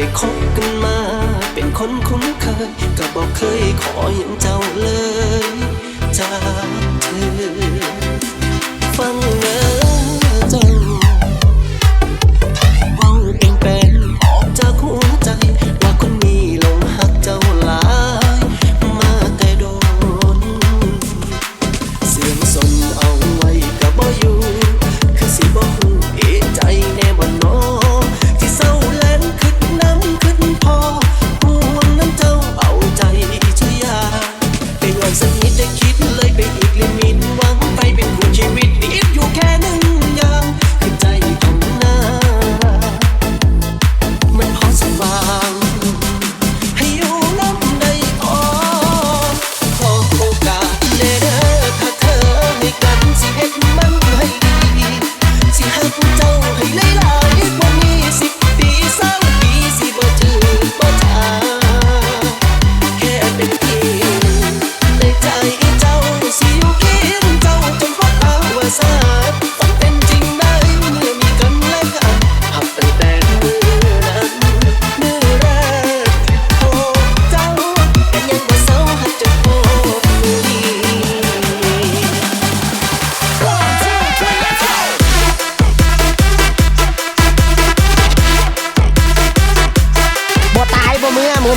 ได้คบกันมา เป็นคนคุ้นเคย ก็บอกเคยขออย่างเจ้าเลยจากเธอ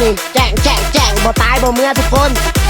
นี่แจ้งแจ้งแจ้งบ่ตายบ่เมื่อทุกคน